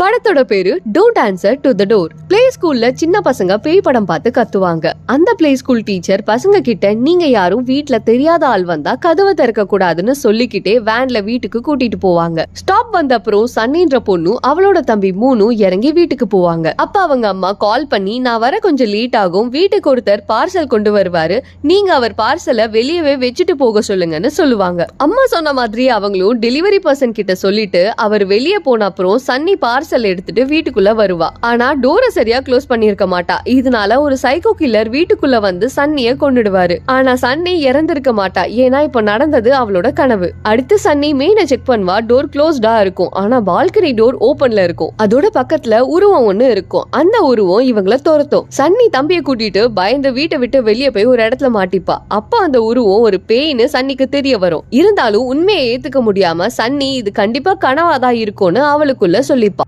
படத்தோட பேரு don't answer to the door play ஸ்கூல்ல சின்ன பசங்க பேய் படம் பார்த்து கத்துவாங்க. அந்த பிளே ஸ்கூல் டீச்சர் பசங்க கிட்ட நீங்க யாரும் வீட்ல தெரியாத ஆள் வந்தா கதவை திறக்க கூடாதுன்னு சொல்லிக்கிட்டே வேன்ல வீட்டுக்கு கூட்டிட்டு போவாங்க. ஸ்டாப் வந்த அப்புறம் சன்னின்ற பொண்ணு அவளோட தம்பி மூணும் இறங்கி வீட்டுக்கு போவாங்க. அப்ப அவங்க அம்மா கால் பண்ணி நான் வர கொஞ்சம் லேட் ஆகும். வீட்டுக்கு ஒருத்தர் பார்சல் கொண்டு வருவாரு. நீங்க அவர் பார்சலை வெளியவே வச்சுட்டு போக சொல்லுங்கன்னு சொல்லுவாங்க. அம்மா சொன்ன மாதிரி அவங்களும் டெலிவரி பர்சன் கிட்ட சொல்லிட்டு அவர் வெளியே போன அப்புறம் சன்னி பார்சல் எடுத்துட்டு வீட்டுக்குள்ள வருவா. ஆனா டோரை சரியா க்ளோஸ் பண்ணிருக்க மாட்டா. இதனால ஒரு சைக்கோ கில்லர் வீட்டுக்குள்ள வந்து சன்னிய கொண்டுடுவாரு ஆனா சன்னி இறந்திருக்க மாட்டா. ஏன்னா இப்ப நடந்தது அவளோட கனவு. அடுத்து சன்னி மெயினை செக் பண்ணுவா. டோர் க்ளோஸ்டா இருக்கும். ஆனா பால்கனி டோர் ஓபன்ல இருக்கும். அதோட பக்கத்துல உருவம் ஒண்ணு இருக்கும். அந்த உருவம் இவங்கள துரத்தும். சன்னி தம்பியை கூட்டிட்டு பயந்து வீட்டை விட்டு வெளியே போய் ஒரு இடத்துல மாட்டிப்பா. அப்ப அந்த உருவம் ஒரு பேய்னு சன்னிக்கு தெரிய வரும். இருந்தாலும் உண்மையை ஏத்துக்க முடியாம சன்னி இது கண்டிப்பா கனவாதான் இருக்கும்னு அவளுக்குள்ள சொல்லிப்பா.